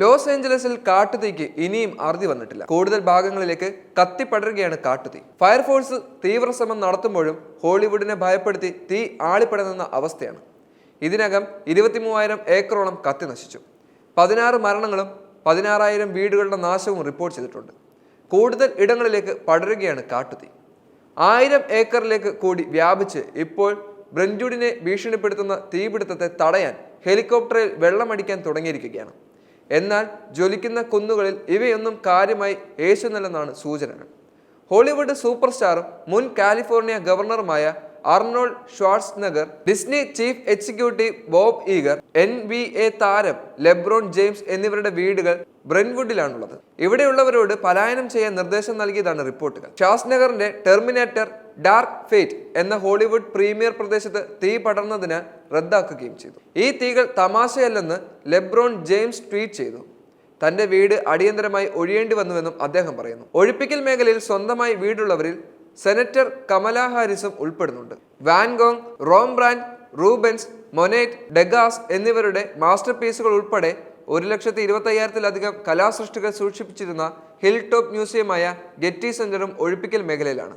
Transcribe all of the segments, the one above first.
Loss ഏഞ്ചലസിൽ കാട്ടുതീക്ക് ഇനിയും അറുതി വന്നിട്ടില്ല. കൂടുതൽ ഭാഗങ്ങളിലേക്ക് കത്തിപ്പടരുകയാണ് കാട്ടുതീ. ഫയർഫോഴ്സ് തീവ്രശ്രമം നടത്തുമ്പോഴും ഹോളിവുഡിനെ ഭയപ്പെടുത്തി തീ ആളിപ്പടരുന്ന അവസ്ഥയാണ്. ഇതിനകം ഇരുപത്തി മൂവായിരം ഏക്കറോളം കത്തി നശിച്ചു. പതിനാറ് മരണങ്ങളും പതിനാറായിരം വീടുകളുടെ നാശവും റിപ്പോർട്ട് ചെയ്തിട്ടുണ്ട്. കൂടുതൽ ഇടങ്ങളിലേക്ക് പടരുകയാണ് കാട്ടുതീ. ആയിരം ഏക്കറിലേക്ക് കൂടി വ്യാപിച്ച് ഇപ്പോൾ ബ്രഞ്ചുഡിനെ ഭീഷണിപ്പെടുത്തുന്ന തീപിടുത്തത്തെ തടയാൻ ഹെലികോപ്റ്ററിൽ വെള്ളമടിക്കാൻ തുടങ്ങിയിരിക്കുകയാണ്. എന്നാൽ ജ്വലിക്കുന്ന കുന്നുകളിൽ ഇവയൊന്നും കാര്യമായി യേശുന്നില്ലെന്നാണ് സൂചനകൾ ഹോളിവുഡ് സൂപ്പർ സ്റ്റാറും മുൻ California ഗവർണറുമായ Arnold Schwarzenegger Disney chief executive Bob Iger N B A താരം ലെബ്രോൺ ജെയിംസ് എന്നിവരുടെ വീടുകൾ ബ്രെൻവുഡിലാണുള്ളത്. ഇവിടെയുള്ളവരോട് പലായനം ചെയ്യാൻ നിർദ്ദേശം നൽകിയതാണ് റിപ്പോർട്ടുകൾ. ഷാസ്നഗറിന്റെ ടെർമിനേറ്റർ ഡാർക്ക് ഫേറ്റ് എന്ന ഹോളിവുഡ് പ്രീമിയർ പ്രദേശത്ത് തീ പടർന്നതിനാൽ റദ്ദാക്കുകയും ചെയ്തു. ഈ തീകൾ തമാശയല്ലെന്ന് ലെബ്രോൺ ജെയിംസ് ട്വീറ്റ് ചെയ്തു. തന്റെ വീട് അടിയന്തരമായി ഒഴിയേണ്ടി വന്നുവെന്നും അദ്ദേഹം പറയുന്നു. ഒഴിപ്പിക്കൽ മേഖലയിൽ സ്വന്തമായി വീടുള്ളവരിൽ സെനറ്റർ കമല ഹാരിസും ഉൾപ്പെടുന്നുണ്ട്. വാൻഗോങ് റോംബ്രാൻഡ് റൂബൻസ് മൊനേറ്റ് ഡെഗാസ് എന്നിവരുടെ മാസ്റ്റർ പീസുകൾ ഉൾപ്പെടെ ഒരു ലക്ഷത്തി ഇരുപത്തയ്യായിരത്തിലധികം കലാസൃഷ്ടികൾ സൂക്ഷിപ്പിച്ചിരുന്ന ഹിൽ ടോപ്പ് മ്യൂസിയമായ ഗെറ്റി സെന്ററും ഒഴിപ്പിക്കൽ മേഖലയിലാണ്.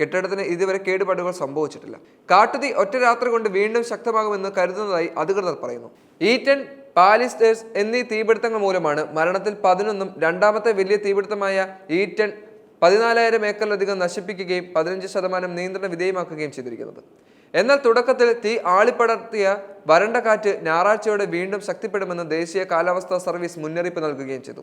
കെട്ടിടത്തിന് ഇതുവരെ കേടുപാടുകൾ സംഭവിച്ചിട്ടില്ല. കാട്ടുതീ ഒറ്റ രാത്രി കൊണ്ട് വീണ്ടും ശക്തമാകുമെന്ന് കരുതുന്നതായി അധികൃതർ പറയുന്നു. ഈറ്റൻ പാലിസ്റ്റേഴ്സ് എന്നീ തീപിടുത്തങ്ങൾ മൂലമാണ് മരണത്തിൽ പതിനൊന്നും രണ്ടാമത്തെ വലിയ തീപിടുത്തമായ ഈറ്റൻ പതിനാലായിരം ഏക്കറിലധികം നശിപ്പിക്കുകയും പതിനഞ്ച് ശതമാനം നിയന്ത്രണ വിധേയമാക്കുകയും ചെയ്തിരിക്കുന്നത്. എന്നാൽ തുടക്കത്തിൽ തീ ആളിപ്പടർത്തിയ വരണ്ട കാറ്റ് ഞായറാഴ്ചയോടെ വീണ്ടും ശക്തിപ്പെടുമെന്ന് ദേശീയ കാലാവസ്ഥാ സർവീസ് മുന്നറിയിപ്പ് നൽകുകയും ചെയ്തു.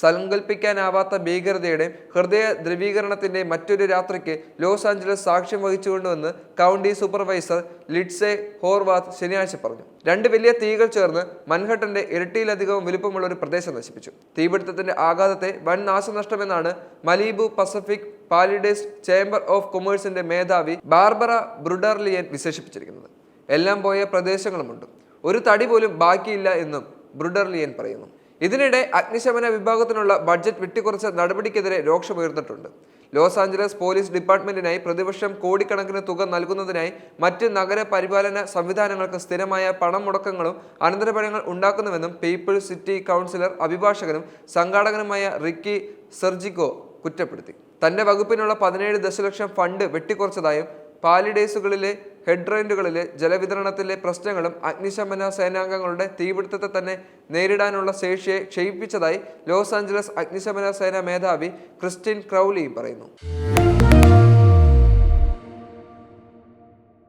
സങ്കല്പിക്കാനാവാത്ത ഭീകരതയുടെ ഹൃദയ ദ്രവീകരണത്തിന്റെ മറ്റൊരു രാത്രിക്ക് ലോസ് ആഞ്ചലസ് സാക്ഷ്യം വഹിച്ചുകൊണ്ടുവെന്ന് കൗണ്ടി സൂപ്പർവൈസർ ലിഡ്സെ ഹോർവാത്ത് ശനിയാഴ്ച പറഞ്ഞു. രണ്ട് വലിയ തീകൾ ചേർന്ന് മൻഹട്ടന്റെ ഇരട്ടിയിലധികവും വലുപ്പമുള്ള ഒരു പ്രദേശം നശിപ്പിച്ചു. തീപിടുത്തത്തിന്റെ ആഘാതത്തെ വൻ നാശനഷ്ടമെന്നാണ് Malibu Pacific Palisades chamber of കൊമേഴ്സിന്റെ മേധാവി ബാർബറ ബ്രുഡർലിയൻ വിശേഷിപ്പിച്ചിരിക്കുന്നത്. എല്ലാം പോയ പ്രദേശങ്ങളുമുണ്ട്. ഒരു തടി പോലും ബാക്കിയില്ല എന്നും ബ്രുഡർലിയൻ പറയുന്നു. ഇതിനിടെ അഗ്നിശമന വിഭാഗത്തിനുള്ള ബഡ്ജറ്റ് വെട്ടിക്കുറച്ച നടപടിക്കെതിരെ രോക്ഷമുയർന്നിട്ടുണ്ട്. ലോസ് ആഞ്ചലസ് പോലീസ് ഡിപ്പാർട്ട്മെന്റിനായി പ്രതിവർഷം കോടിക്കണക്കിന് തുക നൽകുന്നതിനായി മറ്റ് നഗര പരിപാലന സംവിധാനങ്ങൾക്ക് സ്ഥിരമായ പണം മുടക്കങ്ങളും അനന്തരഫലങ്ങൾ ഉണ്ടാക്കുന്നുവെന്നും പീപ്പിൾ സിറ്റി കൗൺസിലർ അഭിഭാഷകനും സംഘാടകനുമായ റിക്കി സെർജിക്കോ കുറ്റപ്പെടുത്തി. തന്റെ വകുപ്പിനുള്ള പതിനേഴ് ദശലക്ഷം ഫണ്ട് വെട്ടിക്കുറച്ചതായും പാലിഡേസുകളിലെ ഹെഡ്രൈൻഡുകളിലെ ജലവിതരണത്തിലെ പ്രശ്നങ്ങളും അഗ്നിശമന സേനാംഗങ്ങളുടെ തീപിടുത്തത്തെ തന്നെ നേരിടാനുള്ള ശേഷിയെ ക്ഷയിപ്പിച്ചതായി ലോസ് ആഞ്ചലസ് അഗ്നിശമന സേനാ മേധാവി ക്രിസ്റ്റിൻ ക്രൗലിയും പറയുന്നു.